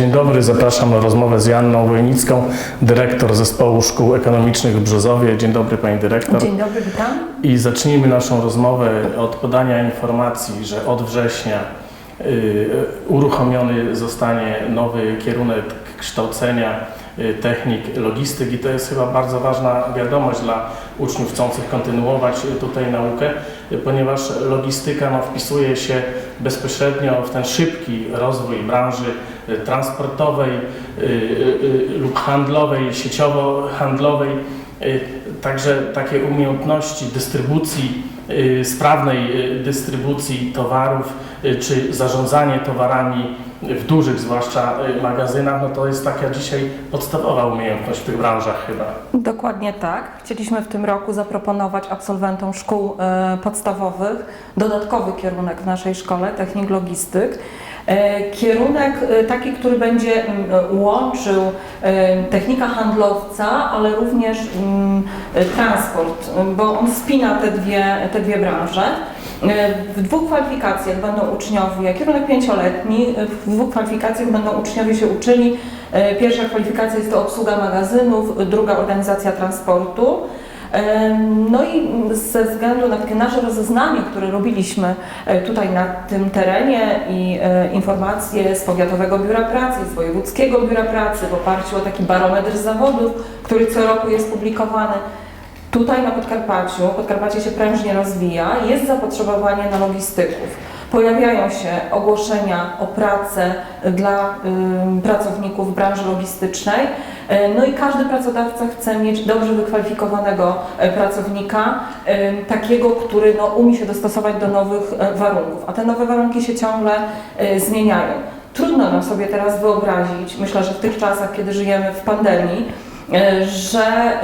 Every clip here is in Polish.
Dzień dobry, zapraszam na rozmowę z Janną Wojnicką, dyrektor Zespołu Szkół Ekonomicznych w Brzozowie. Dzień dobry Pani Dyrektor. Dzień dobry, witam. I zacznijmy naszą rozmowę od podania informacji, że od września y, uruchomiony zostanie nowy kierunek kształcenia y, technik logistyki. To jest chyba bardzo ważna wiadomość dla uczniów chcących kontynuować tutaj naukę, y, ponieważ logistyka no, wpisuje się bezpośrednio w ten szybki rozwój branży transportowej y, y, y, lub handlowej, sieciowo-handlowej. Y, Także takie umiejętności dystrybucji, y, sprawnej y, dystrybucji towarów, y, czy zarządzanie towarami w dużych zwłaszcza y, magazynach, no to jest taka dzisiaj podstawowa umiejętność w tych branżach chyba. Dokładnie tak. Chcieliśmy w tym roku zaproponować absolwentom szkół e, podstawowych dodatkowy kierunek w naszej szkole, technik logistyk. E, Kierunek e, taki, który będzie mm, łączył e, technika handlowca, ale również mm, transport, bo on spina te dwie, te dwie branże. W dwóch kwalifikacjach będą uczniowie, kierunek pięcioletni, w dwóch kwalifikacjach będą uczniowie się uczyli. Pierwsza kwalifikacja jest to obsługa magazynów, druga organizacja transportu. No i ze względu na takie nasze rozeznanie, które robiliśmy e, tutaj na tym terenie i e, informacje z Powiatowego Biura Pracy, z Wojewódzkiego Biura Pracy w oparciu o taki barometr zawodów, który co roku jest publikowany, Tutaj na Podkarpaciu, Podkarpacie się prężnie rozwija, jest zapotrzebowanie na logistyków. Pojawiają się ogłoszenia o pracę dla pracowników branży logistycznej. E, No i każdy pracodawca chce mieć dobrze wykwalifikowanego e, pracownika, takiego, który no, umie się dostosować do nowych e, warunków, a te nowe warunki się ciągle zmieniają. Trudno nam sobie teraz wyobrazić, myślę, że w tych czasach, kiedy żyjemy w pandemii, że e,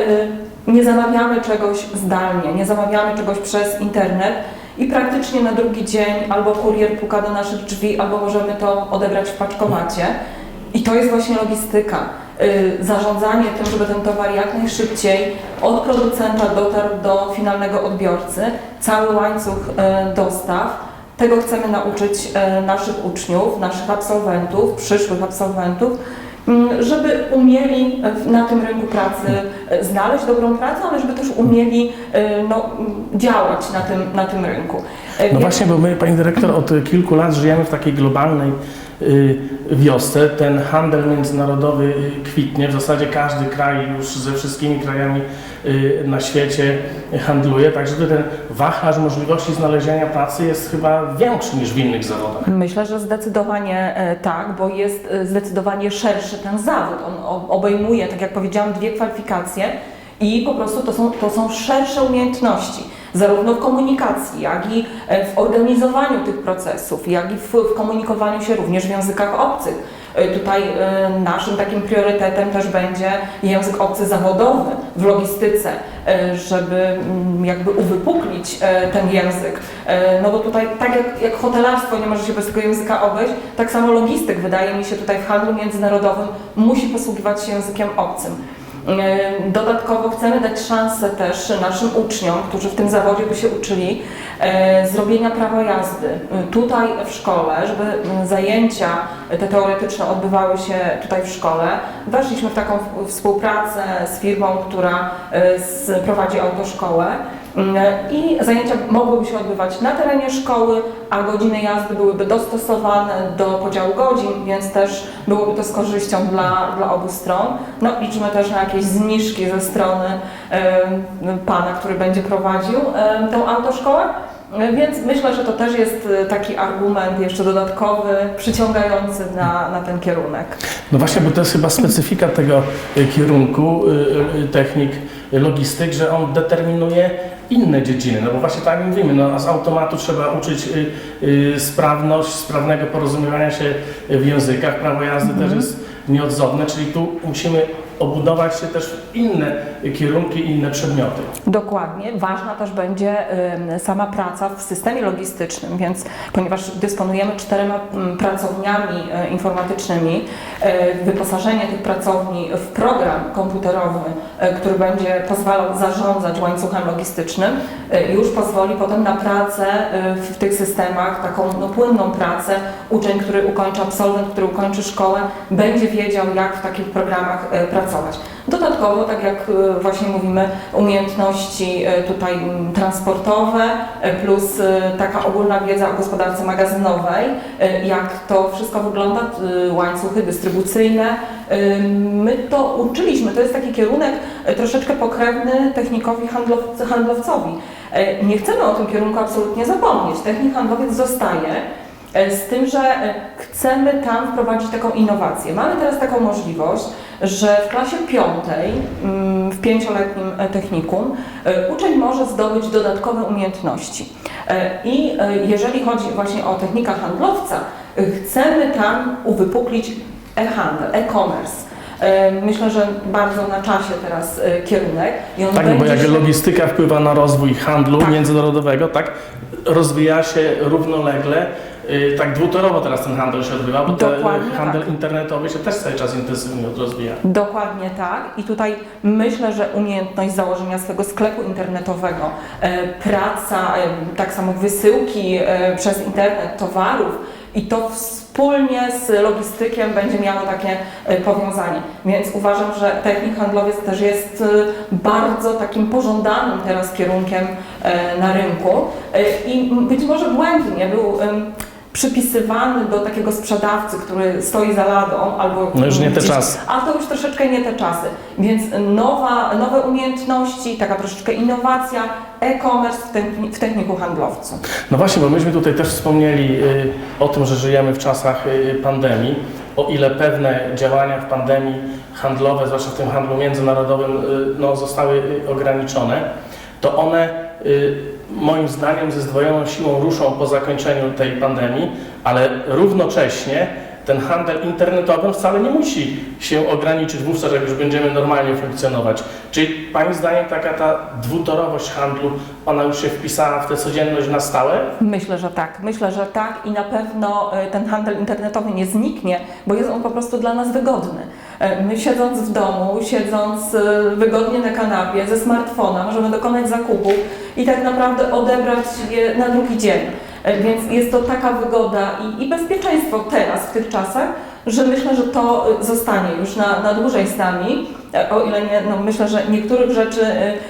nie zamawiamy czegoś zdalnie, nie zamawiamy czegoś przez internet i praktycznie na drugi dzień albo kurier puka do naszych drzwi, albo możemy to odebrać w paczkomacie. I to jest właśnie logistyka. Y, Zarządzanie tym, żeby ten towar jak najszybciej od producenta dotarł do finalnego odbiorcy, cały łańcuch y, dostaw. Tego chcemy nauczyć y, naszych uczniów, naszych absolwentów, przyszłych absolwentów, żeby umieli w- na tym rynku pracy e, znaleźć dobrą pracę, ale żeby też umieli e, no, m, działać na tym, na tym rynku. E, No więc- właśnie, bo my, Pani Dyrektor, od kilku lat żyjemy w takiej globalnej wiosce. Ten handel międzynarodowy y, kwitnie. W zasadzie każdy kraj już ze wszystkimi krajami y, na świecie handluje. Także ten wachlarz możliwości znalezienia pracy jest chyba większy niż w innych zawodach. Myślę, że zdecydowanie e, tak, bo jest e, zdecydowanie szerszy ten zawód. On obejmuje, tak jak powiedziałam, dwie kwalifikacje i po prostu to są, to są szersze umiejętności, zarówno w komunikacji, jak i e, w organizowaniu tych procesów, jak i w, w komunikowaniu się również w językach obcych. E, Tutaj e, naszym takim priorytetem też będzie język obcy zawodowy w logistyce, żeby mm, jakby uwypuklić ten język. No bo tutaj, tak jak, jak hotelarstwo nie może się bez tego języka obejść, tak samo logistyk, wydaje mi się, tutaj w handlu międzynarodowym musi posługiwać się językiem obcym. E, Dodatkowo chcemy dać szansę też naszym uczniom, którzy w tym zawodzie by się uczyli, e, zrobienia prawa jazdy e, tutaj w szkole, żeby zajęcia te teoretyczne odbywały się tutaj w szkole. Weszliśmy w taką współpracę z firmą, która prowadzi autoszkołę. Mm, I zajęcia mogłyby się odbywać na terenie szkoły, a godziny jazdy byłyby dostosowane do podziału godzin, więc też byłoby to z korzyścią dla, dla obu stron. No, liczymy też na jakieś zniżki ze strony em, pana, który będzie prowadził em, tę autoszkołę. E, Więc myślę, że to też jest e, taki argument jeszcze dodatkowy, przyciągający na, na ten kierunek. No właśnie, bo to jest chyba specyfika tego y, kierunku y, y, technik y, logistyk, że on determinuje inne dziedziny. No bo właśnie tak mówimy, no, a z automatu trzeba uczyć y, y, sprawność, sprawnego porozumiewania się w językach. Prawo jazdy też jest nieodzowne, czyli tu musimy obudować się też w inne kierunki inne przedmioty. Dokładnie. Ważna też będzie sama praca w systemie logistycznym, więc ponieważ dysponujemy czterema mm, pracowniami e, informatycznymi, e, wyposażenie tych pracowni w program komputerowy, e, który będzie pozwalał zarządzać łańcuchem logistycznym, już pozwoli potem na pracę w tych systemach, taką no, płynną pracę. Uczeń, który ukończy, absolwent, który ukończy szkołę, będzie wiedział, jak w takich programach e, pracować. Dodatkowo, tak jak e, właśnie mówimy, umiejętności e, tutaj transportowe e, plus taka ogólna wiedza o gospodarce magazynowej, jak to wszystko wygląda, łańcuchy dystrybucyjne. My to uczyliśmy, to jest taki kierunek troszeczkę pokrewny technikowi handlow- handlowcowi. Nie chcemy o tym kierunku absolutnie zapomnieć. Technik handlowiec zostaje, z tym, że e, chcemy tam wprowadzić taką innowację. Mamy teraz taką możliwość, że w klasie piątej, mm, w pięcioletnim e, technikum, e, uczeń może zdobyć dodatkowe umiejętności. E, I e, jeżeli chodzi właśnie o technika handlowca, e, chcemy tam uwypuklić e-handel, e-commerce. E, Myślę, że bardzo na czasie teraz e, kierunek. I on Tak, no bo jak się- logistyka wpływa na rozwój handlu Tak. międzynarodowego, tak, rozwija się równolegle, tak dwutorowo teraz ten handel się odbywa, bo ten Dokładnie handel tak. internetowy się też cały czas intensywnie rozwija. Dokładnie tak. I tutaj myślę, że umiejętność założenia swojego sklepu internetowego, e, praca, e, tak samo wysyłki e, przez internet towarów i to wspólnie z logistykiem będzie miało takie powiązanie. Więc uważam, że technik handlowiec też jest bardzo takim pożądanym teraz kierunkiem na rynku i być może błędnie był przypisywany do takiego sprzedawcy, który stoi za ladą albo No już nie te czasy. a to już troszeczkę nie te czasy. Więc nowa, nowe umiejętności, taka troszeczkę innowacja, e-commerce w, techni- w techniku handlowcu. No właśnie, bo myśmy tutaj też wspomnieli y, o tym, że żyjemy w czasach y, pandemii, o ile pewne działania w pandemii handlowe, zwłaszcza w tym handlu międzynarodowym, y, no, zostały ograniczone, to one moim zdaniem ze zdwojoną siłą ruszą po zakończeniu tej pandemii, ale równocześnie ten handel internetowy wcale nie musi się ograniczyć wówczas, jak już będziemy normalnie funkcjonować. Czyli Pani zdaniem taka ta dwutorowość handlu, ona już się wpisała w tę codzienność na stałe? Myślę, że tak. Myślę, że tak i na pewno e, ten handel internetowy nie zniknie, bo jest on po prostu dla nas wygodny. E, My siedząc w domu, siedząc e, wygodnie na kanapie ze smartfona, możemy dokonać zakupów i tak naprawdę odebrać je na drugi dzień. E, Więc jest to taka wygoda i, i bezpieczeństwo teraz, w tych czasach, że myślę, że to zostanie już na, na dłużej z nami. O ile nie, no myślę, że niektórych rzeczy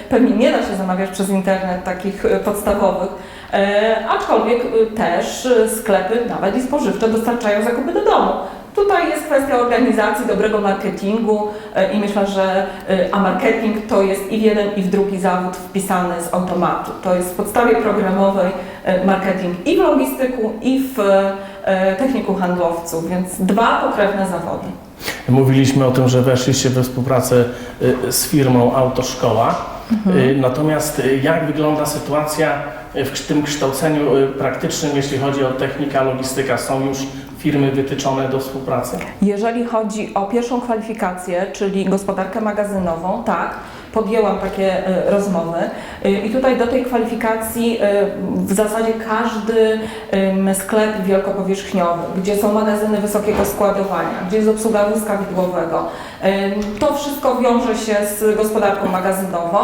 pewnie nie da się zamawiać przez internet, takich podstawowych, aczkolwiek też sklepy, nawet i spożywcze, dostarczają zakupy do domu. Tutaj jest kwestia organizacji, dobrego marketingu e, i myślę, że e, a marketing to jest i w jeden i w drugi zawód wpisany z automatu. To jest w podstawie programowej e, marketing i w logistyku i w techniku handlowców, więc dwa pokrewne zawody. Mówiliśmy o tym, że weszliście we współpracę z firmą Autoszkoła. Y, Natomiast jak wygląda sytuacja w tym kształceniu praktycznym, jeśli chodzi o technika, logistyka? Są już firmy wytyczone do współpracy? Jeżeli chodzi o pierwszą kwalifikację, czyli gospodarkę magazynową, tak, podjęłam takie e, rozmowy E, i tutaj do tej kwalifikacji e, w zasadzie każdy sklep wielkopowierzchniowy, gdzie są magazyny wysokiego składowania, gdzie jest obsługa wózka widłowego, to wszystko wiąże się z gospodarką magazynową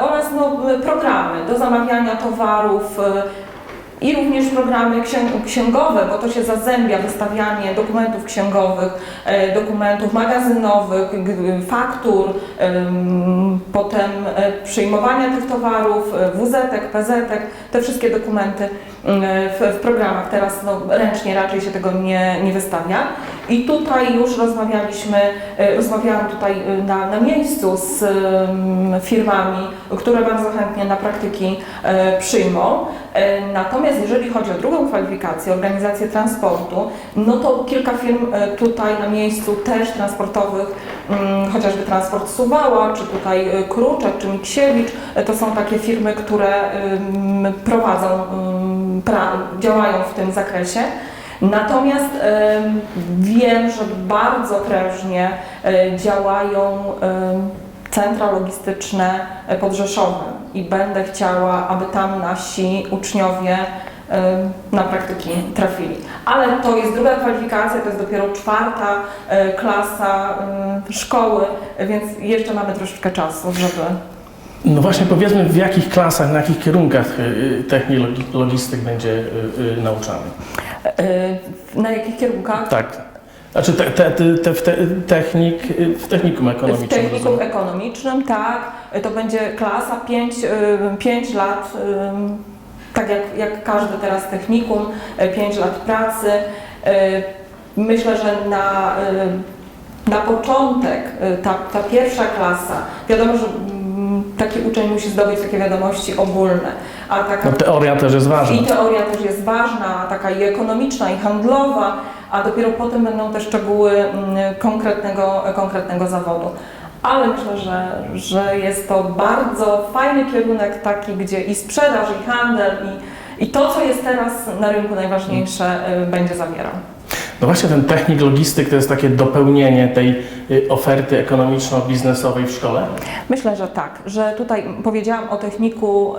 oraz no, programy do zamawiania towarów, i również programy księ- księgowe, bo to się zazębia wystawianie dokumentów księgowych, e, dokumentów magazynowych, faktur, em, potem e, przyjmowania tych towarów, e, WZ-ek, PZ-ek, te wszystkie dokumenty mm, w, programach. Teraz no, ręcznie raczej się tego nie, nie wystawia. I tutaj już rozmawialiśmy, rozmawiałam tutaj na, na miejscu z firmami, które bardzo chętnie na praktyki przyjmą. E, Natomiast jeżeli chodzi o drugą kwalifikację, organizację transportu, no to kilka firm e, tutaj na miejscu też transportowych, mm, chociażby Transport Suwała, czy tutaj e, Kruczek, czy Miksiewicz, to są takie firmy, które prowadzą, działają w tym zakresie. Natomiast em, wiem, że bardzo prężnie działają centra logistyczne e, pod Rzeszowem i będę chciała, aby tam nasi uczniowie em, na praktyki trafili. Ale to jest druga kwalifikacja, to jest dopiero czwarta e, klasa szkoły, więc jeszcze mamy troszeczkę czasu, żeby No właśnie powiedzmy, w jakich klasach, na jakich kierunkach technik logi- logistyk będzie nauczany? e, na jakich kierunkach? Tak. Znaczy te, te, te, te, w te, technik, w technikum W ekonomicznym. technikum rozumiem. ekonomicznym, tak. To będzie klasa 5, 5 lat, tak jak, jak każde teraz technikum, 5 lat pracy. Y, Myślę, że na, y, na początek ta, ta pierwsza klasa, wiadomo, że mm, taki uczeń musi zdobyć takie wiadomości ogólne, a taka No, teoria też jest ważna. i teoria też jest ważna, taka i ekonomiczna, i handlowa, a dopiero potem będą te szczegóły mm, konkretnego, konkretnego zawodu. Ale myślę, że, że jest to bardzo fajny kierunek taki, gdzie i sprzedaż, i handel, i, i to, co jest teraz na rynku najważniejsze, y, będzie zawierał. No właśnie ten technik logistyk to jest takie dopełnienie tej y, oferty ekonomiczno-biznesowej w szkole. Myślę, że tak, że tutaj powiedziałam o techniku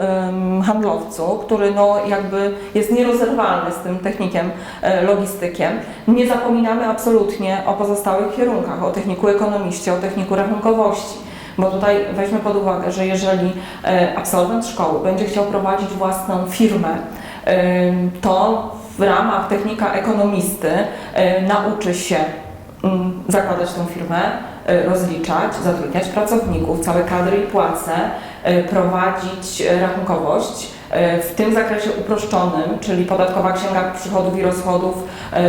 handlowcu, który no jakby jest nierozerwalny z tym technikiem e, logistykiem. Nie zapominamy absolutnie o pozostałych kierunkach, o techniku ekonomiście, o techniku rachunkowości. Bo tutaj weźmy pod uwagę, że jeżeli e, absolwent szkoły będzie chciał prowadzić własną firmę, to w ramach technika ekonomisty e, nauczy się mm, zakładać tą firmę, e, rozliczać, zatrudniać pracowników, całe kadry i płace, e, prowadzić rachunkowość w tym zakresie uproszczonym, czyli podatkowa księga przychodów i rozchodów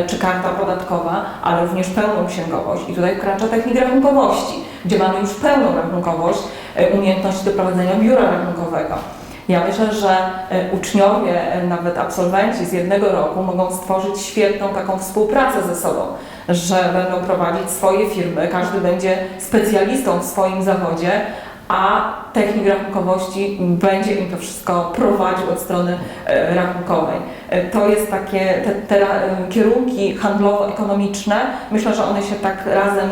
czy karta podatkowa, ale również pełną księgowość. I tutaj wkracza technik rachunkowości, gdzie mamy już pełną rachunkowość, umiejętności do prowadzenia biura rachunkowego. Ja myślę, że e, uczniowie, e, nawet absolwenci z jednego roku mogą stworzyć świetną taką współpracę ze sobą, że będą prowadzić swoje firmy, każdy będzie specjalistą w swoim zawodzie, a technik rachunkowości będzie im to wszystko prowadził od strony e, rachunkowej. To jest takie, te, te kierunki handlowo-ekonomiczne, myślę, że one się tak razem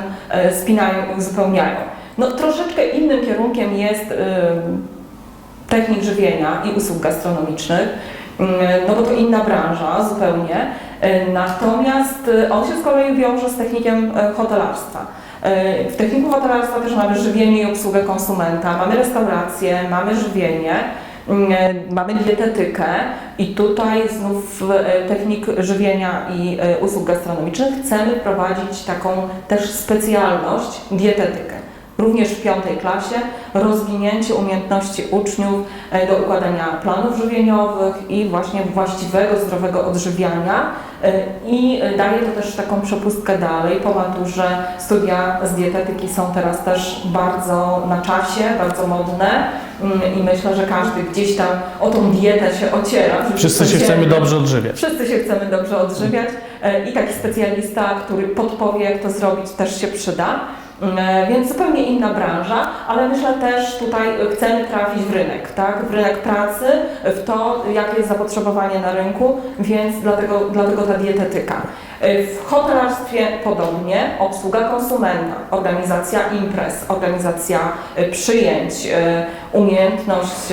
spinają i uzupełniają. No troszeczkę innym kierunkiem jest technik żywienia i usług gastronomicznych, mm, no bo to inna branża zupełnie. E, Natomiast e, on się z kolei wiąże z technikiem e, hotelarstwa. W techniku hotelarstwa też mamy żywienie i obsługę konsumenta, mamy restaurację, mamy żywienie, mm, mamy dietetykę i tutaj znów technik żywienia i usług gastronomicznych chcemy prowadzić taką też specjalność dietetykę również w piątej klasie, rozwinięcie umiejętności uczniów e, do układania planów żywieniowych i właśnie właściwego, zdrowego odżywiania. E, I daje to też taką przepustkę dalej. Po maturze studia z dietetyki są teraz też bardzo na czasie, bardzo modne Mm, i myślę, że każdy gdzieś tam o tą dietę się ociera. Wszyscy się chcemy dobrze odżywiać. Wszyscy się chcemy dobrze odżywiać e, i taki specjalista, który podpowie, jak to zrobić, też się przyda. E, Więc zupełnie inna branża, ale myślę też tutaj chcemy trafić w rynek, tak? w rynek pracy, w to, jakie jest zapotrzebowanie na rynku, więc dlatego, dlatego ta dietetyka. E, W hotelarstwie podobnie, obsługa konsumenta, organizacja imprez, organizacja e, przyjęć, umiejętność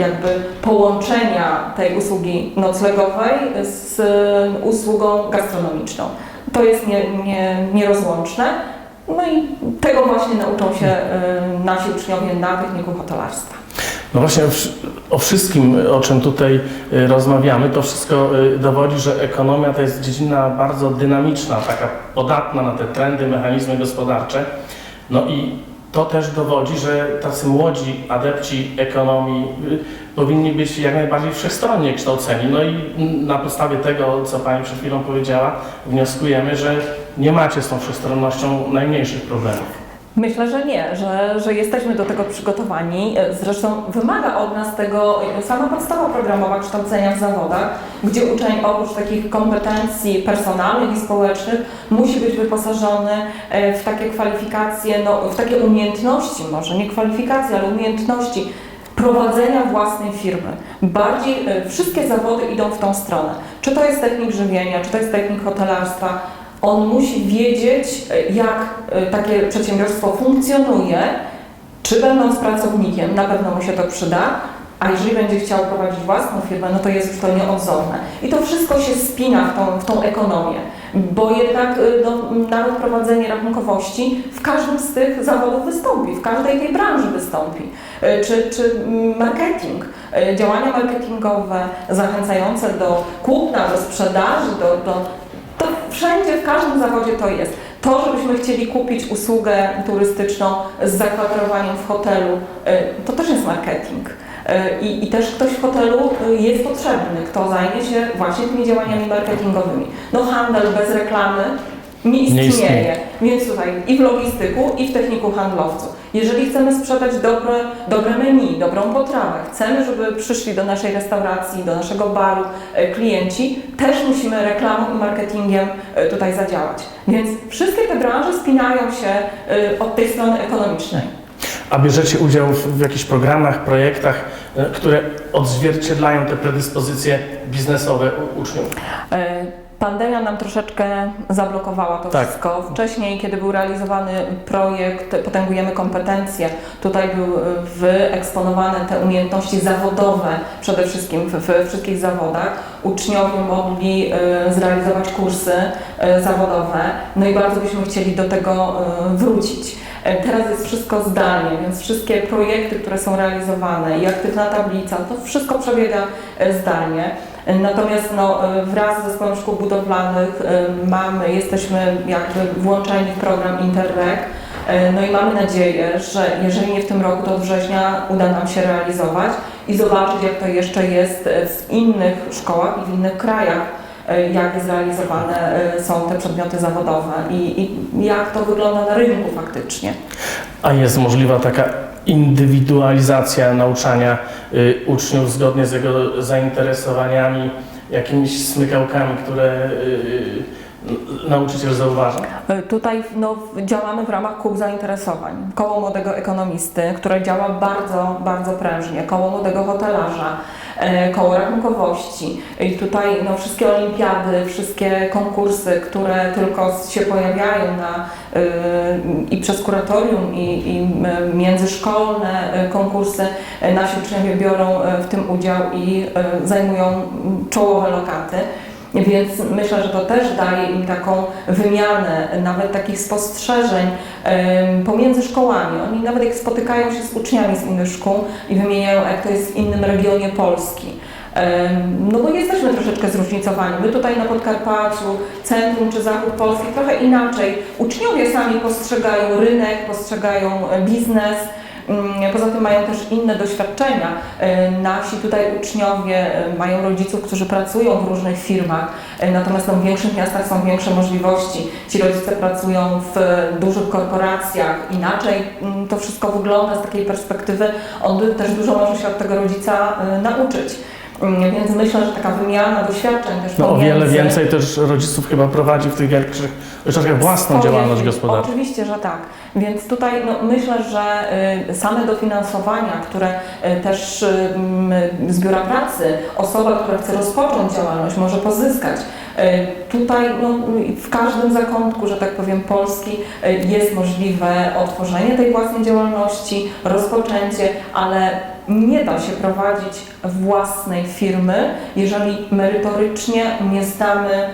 jakby połączenia tej usługi noclegowej z usługą gastronomiczną. To jest nie, nie, nierozłączne. No i tego właśnie nauczą się e, nasi uczniowie na technikum hotelarstwa. No właśnie o wsz- o wszystkim, o czym tutaj y, rozmawiamy, to wszystko y, dowodzi, że ekonomia to jest dziedzina bardzo dynamiczna, taka podatna na te trendy, mechanizmy gospodarcze. No i to też dowodzi, że tacy młodzi adepci ekonomii y, powinni być jak najbardziej wszechstronnie kształceni. No i na podstawie tego, co Pani przed chwilą powiedziała, wnioskujemy, że nie macie z tą wszechstronnością najmniejszych problemów. Myślę, że nie, że, że jesteśmy do tego przygotowani. Zresztą wymaga od nas tego sama podstawa programowa kształcenia w zawodach, gdzie uczeń oprócz takich kompetencji personalnych i społecznych musi być wyposażony e, w takie kwalifikacje, no, w takie umiejętności, może nie kwalifikacje, ale umiejętności prowadzenia własnej firmy. Bardziej e, wszystkie zawody idą w tą stronę. Czy to jest technik żywienia, czy to jest technik hotelarstwa. On musi wiedzieć, e, jak e, takie przedsiębiorstwo funkcjonuje, czy będąc pracownikiem, na pewno mu się to przyda, a jeżeli będzie chciał prowadzić własną firmę, no to jest już to nieodzowne. I to wszystko się spina w tą, w tą ekonomię, bo jednak y, no, nawet prowadzenie rachunkowości w każdym z tych zawodów wystąpi, w każdej tej branży wystąpi. Czy, czy marketing, działania marketingowe zachęcające do kupna, do sprzedaży, do, do, wszędzie, w każdym zawodzie to jest. To, żebyśmy chcieli kupić usługę turystyczną z zakwaterowaniem w hotelu, y, to też jest marketing. Y, I, I też ktoś w hotelu y, jest potrzebny, kto zajmie się właśnie tymi działaniami marketingowymi. No handel bez reklamy nie istnieje. istnieje. Więc tutaj i w logistyku, i w techniku handlowcu. Jeżeli chcemy sprzedać dobre, dobre menu, dobrą potrawę, chcemy, żeby przyszli do naszej restauracji, do naszego baru e, klienci, też musimy reklamą i marketingiem e, tutaj zadziałać. Więc wszystkie te branże spinają się e, od tej strony ekonomicznej. A bierzecie udział w, jakichś programach, projektach, które odzwierciedlają te predyspozycje biznesowe u uczniów? Pandemia nam troszeczkę zablokowała to Tak. wszystko. Wcześniej, kiedy był realizowany projekt Potęgujemy kompetencje, tutaj były wyeksponowane te umiejętności zawodowe przede wszystkim w, we wszystkich zawodach. Uczniowie mogli e, zrealizować kursy e, zawodowe, no i bardzo byśmy chcieli do tego e, wrócić. E, Teraz jest wszystko zdalnie, więc wszystkie projekty, które są realizowane i aktywna tablica, to wszystko przebiega e, zdalnie. Natomiast no, e, wraz z Zespołem Szkół Budowlanych e, mamy, jesteśmy jakby włączeni w program Interreg. E, No i mamy nadzieję, że jeżeli nie w tym roku, to od września uda nam się realizować i zobaczyć, jak to jeszcze jest w innych szkołach i w innych krajach, jak zrealizowane są te przedmioty zawodowe i, i jak to wygląda na rynku faktycznie. A jest możliwa taka indywidualizacja nauczania y, uczniów zgodnie z jego zainteresowaniami, jakimiś smykałkami, które y, y, nauczyciel zauważa? Tutaj no, działamy w ramach kół zainteresowań. Koło Młodego Ekonomisty, które działa bardzo, bardzo prężnie. Koło Młodego Hotelarza, koło rachunkowości. I tutaj no, wszystkie olimpiady, wszystkie konkursy, które tylko się pojawiają na, y, i przez kuratorium, i, i m, międzyszkolne e, konkursy, e, nasi uczniowie biorą e, w tym udział i e, zajmują czołowe lokaty. Więc myślę, że to też daje im taką wymianę, nawet takich spostrzeżeń pomiędzy szkołami. Oni nawet jak spotykają się z uczniami z innych szkół i wymieniają, jak to jest w innym regionie Polski. No bo jesteśmy troszeczkę zróżnicowani. My tutaj na Podkarpaciu, centrum czy zachód Polski trochę inaczej. Uczniowie sami postrzegają rynek, postrzegają e, biznes. Mm, Poza tym mają też inne doświadczenia. E, Nasi tutaj uczniowie e, mają rodziców, którzy pracują w różnych firmach, e, natomiast w większych miastach są większe możliwości. Ci rodzice pracują w dużych korporacjach, inaczej mm, to wszystko wygląda z takiej perspektywy. On też dużo może się od tego rodzica nauczyć. Mm, Więc myślę, że taka wymiana doświadczeń też No, o pomiędzy... wiele więcej też rodziców chyba prowadzi w tych większych ośrodkach własną Swoje działalność gospodarczą. Oczywiście, że tak. Więc tutaj no, myślę, że y, same dofinansowania, które y, też y, m, z biura pracy osoba, która chce rozpocząć działalność, może pozyskać. Y, Tutaj no, y, w każdym zakątku, że tak powiem, Polski y, jest możliwe otworzenie tej własnej działalności, rozpoczęcie, ale nie da się prowadzić własnej firmy, jeżeli merytorycznie nie znamy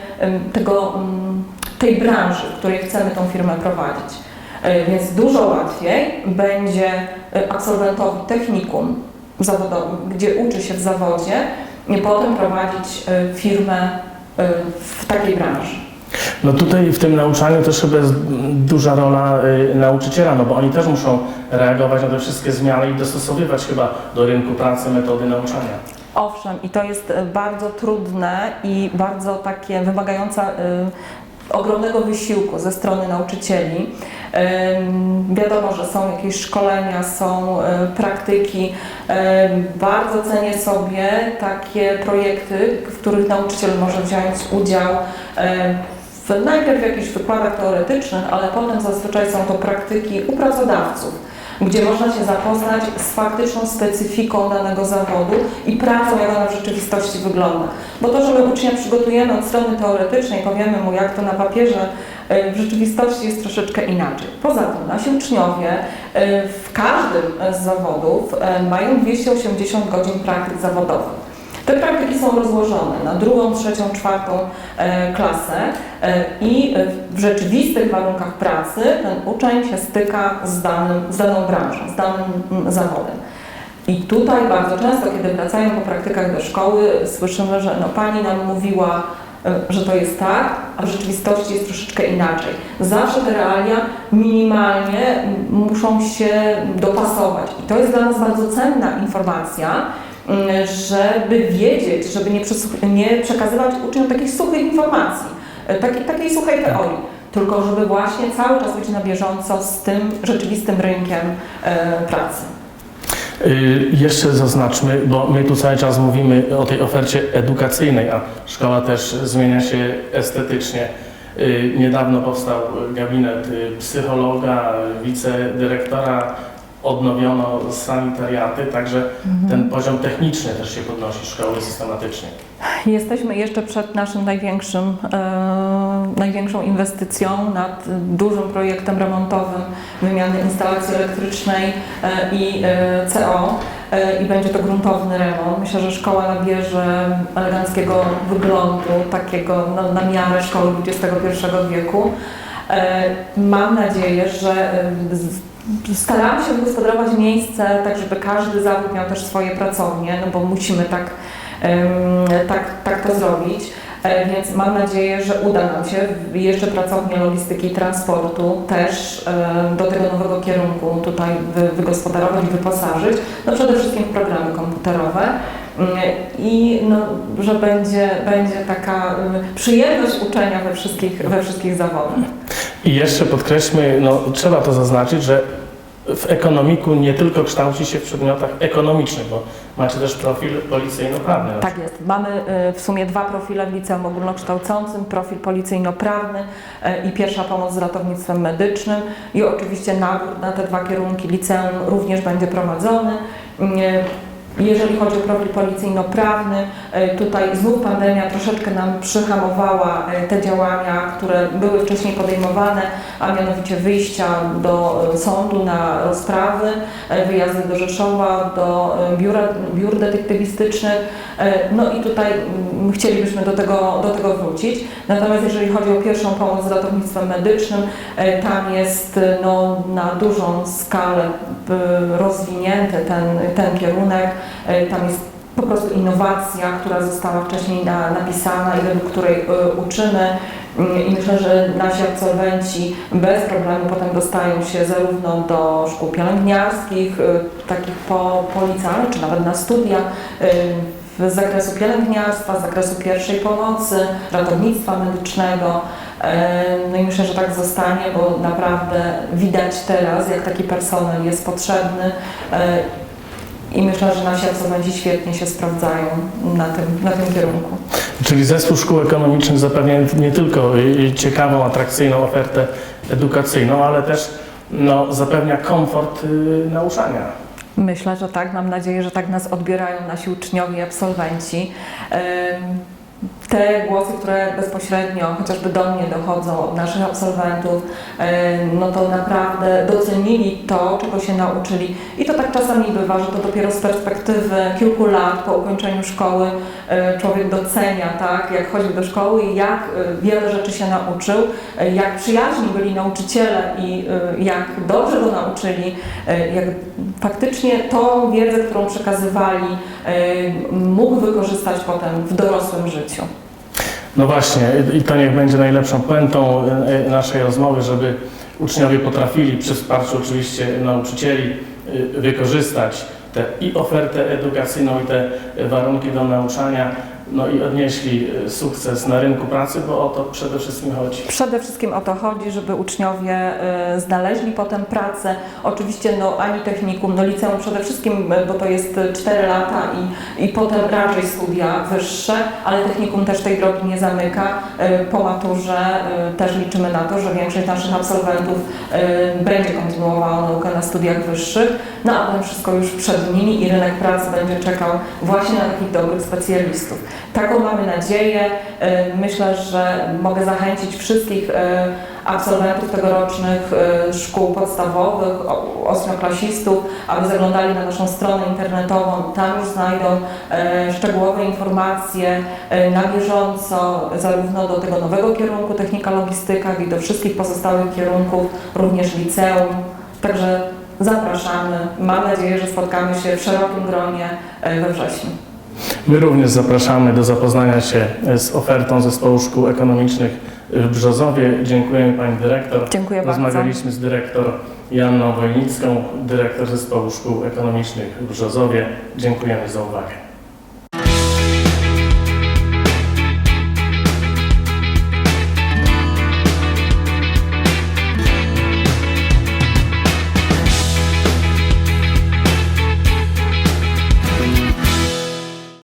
tego, ym, tej branży, w której chcemy tą firmę prowadzić. Y, Więc dużo łatwiej będzie y, absolwentowi technikum gdzie uczy się w zawodzie, potem prowadzić y, firmę w takiej branży. No tutaj w tym nauczaniu też chyba jest duża rola y, nauczyciela, no bo oni też muszą reagować na te wszystkie zmiany i dostosowywać chyba do rynku pracy metody nauczania. Owszem, i to jest e, bardzo trudne i bardzo takie wymagające e, ogromnego wysiłku ze strony nauczycieli. Ym, Wiadomo, że są jakieś szkolenia, są e, praktyki. Ym, Bardzo cenię sobie takie projekty, w których nauczyciel może wziąć udział e, najpierw w jakichś wykładach teoretycznych, ale potem zazwyczaj są to praktyki u pracodawców. gdzie można się zapoznać z faktyczną specyfiką danego zawodu i pracą, jak ona w rzeczywistości wygląda. Bo to, że my ucznia przygotujemy od strony teoretycznej, powiemy mu, jak to na papierze e, w rzeczywistości jest troszeczkę inaczej. Poza tym nasi uczniowie e, w każdym z zawodów e, mają 280 godzin praktyk zawodowych. Te praktyki są rozłożone na drugą, trzecią, czwartą e, klasę e, i w rzeczywistych warunkach pracy ten uczeń się styka z, danym, z daną branżą, z danym mm, zawodem. I tutaj bardzo często, kiedy wracają po praktykach do szkoły, słyszymy, że no, pani nam mówiła, e, że to jest tak, a w rzeczywistości jest troszeczkę inaczej. Zawsze te realia minimalnie muszą się dopasować. I to jest dla nas bardzo cenna informacja, żeby wiedzieć, żeby nie, nie przekazywać uczniom takich suchych informacji, e, takiej, takiej suchej teorii, tylko żeby właśnie cały czas być na bieżąco z tym rzeczywistym rynkiem e, pracy. Y, Jeszcze zaznaczmy, bo my tu cały czas mówimy o tej ofercie edukacyjnej, a szkoła też zmienia się estetycznie. Y, Niedawno powstał gabinet y, psychologa, wicedyrektora, odnowiono sanitariaty, także ten poziom techniczny też się podnosi szkoły systematycznie. Jesteśmy jeszcze przed naszym największym, e, największą inwestycją nad dużym projektem remontowym wymiany instalacji elektrycznej e, i e, CO e, i będzie to gruntowny remont. Myślę, że szkoła nabierze eleganckiego wyglądu, takiego no, na miarę szkoły XXI wieku. E, Mam nadzieję, że e, staramy się wygospodarować miejsce tak, żeby każdy zawód miał też swoje pracownie, no bo musimy tak tak, tak to zrobić. E, Więc mam nadzieję, że uda nam się jeszcze pracownię logistyki i transportu też e, do tego nowego kierunku tutaj wy, wygospodarować wyposażyć. No przede wszystkim programy komputerowe. Mm, I no, że będzie, będzie taka y, przyjemność uczenia we wszystkich, we wszystkich zawodach. I jeszcze podkreślmy, no trzeba to zaznaczyć, że w ekonomiku nie tylko kształci się w przedmiotach ekonomicznych, bo macie też profil policyjno-prawny. Tak jest. Mamy y, w sumie dwa profile w liceum ogólnokształcącym, profil policyjno-prawny y, i pierwsza pomoc z ratownictwem medycznym i oczywiście na te dwa kierunki liceum również będzie prowadzony. Jeżeli chodzi o profil policyjno-prawny, y, tutaj znów pandemia troszeczkę nam przyhamowała y, te działania, które były wcześniej podejmowane, a mianowicie wyjścia do sądu na rozprawy, y, wyjazdy do Rzeszowa, do biura, biur detektywistycznych. E, No i tutaj mm, chcielibyśmy do tego, do tego wrócić. Natomiast jeżeli chodzi o pierwszą pomoc z ratownictwem medycznym, e, tam jest e, no, na dużą skalę e, rozwinięty ten, ten kierunek. E, Tam jest po prostu innowacja, która została wcześniej na, napisana i według której e, uczymy. I myślę, że nasi absolwenci bez problemu potem dostają się zarówno do szkół pielęgniarskich, takich po, po czy nawet na studia z zakresu pielęgniarstwa, z zakresu pierwszej pomocy, ratownictwa medycznego. No i myślę, że tak zostanie, bo naprawdę widać teraz, jak taki personel jest potrzebny. I myślę, że nasi absolwenci świetnie się sprawdzają na tym, na tym kierunku. Czyli Zespół Szkół Ekonomicznych zapewnia nie tylko y, ciekawą, atrakcyjną ofertę edukacyjną, ale też no, zapewnia komfort y, nauczania. Myślę, że tak. Mam nadzieję, że tak nas odbierają nasi uczniowie i absolwenci. Em, Te głosy, które bezpośrednio chociażby do mnie dochodzą od naszych absolwentów, em, no to naprawdę docenili to, czego się nauczyli. I to tak czasami bywa, że to dopiero z perspektywy kilku lat po ukończeniu szkoły e, człowiek docenia, tak, jak chodził do szkoły i jak e, wiele rzeczy się nauczył, e, jak przyjaźni byli nauczyciele i e, jak dobrze go nauczyli, e, jak faktycznie tą wiedzę, którą przekazywali, e, mógł wykorzystać potem w dorosłym życiu. No właśnie, i to niech będzie najlepszą puentą y, y, naszej rozmowy, żeby uczniowie potrafili przy wsparciu oczywiście nauczycieli y, wykorzystać tę i ofertę edukacyjną, i te warunki do nauczania no i odnieśli e, sukces na rynku pracy, bo o to przede wszystkim chodzi. Przede wszystkim o to chodzi, żeby uczniowie y, znaleźli potem pracę. Oczywiście no, ani technikum, no liceum przede wszystkim, y, bo to jest 4 lata i, i potem raczej studia wyższe, ale technikum też tej drogi nie zamyka. Po maturze też liczymy na to, że większość naszych absolwentów będzie kontynuowała naukę na studiach wyższych, no a potem wszystko już przed nimi i rynek pracy będzie czekał właśnie na takich dobrych specjalistów. Taką mamy nadzieję. Y, Myślę, że mogę zachęcić wszystkich y, absolwentów tegorocznych y, szkół podstawowych, o- ósmoklasistów, aby zaglądali na naszą stronę internetową. Tam już znajdą szczegółowe informacje na bieżąco, zarówno do tego nowego kierunku technika logistyka, jak i do wszystkich pozostałych kierunków, również liceum. Także zapraszamy. Mam nadzieję, że spotkamy się w szerokim gronie we wrześniu. My również zapraszamy do zapoznania się z ofertą Zespołu Szkół Ekonomicznych w Brzozowie. Dziękujemy Pani Dyrektor. Dziękuję bardzo. Rozmawialiśmy z dyrektor Janną Wojnicką, dyrektor Zespołu Szkół Ekonomicznych w Brzozowie. Dziękujemy za uwagę.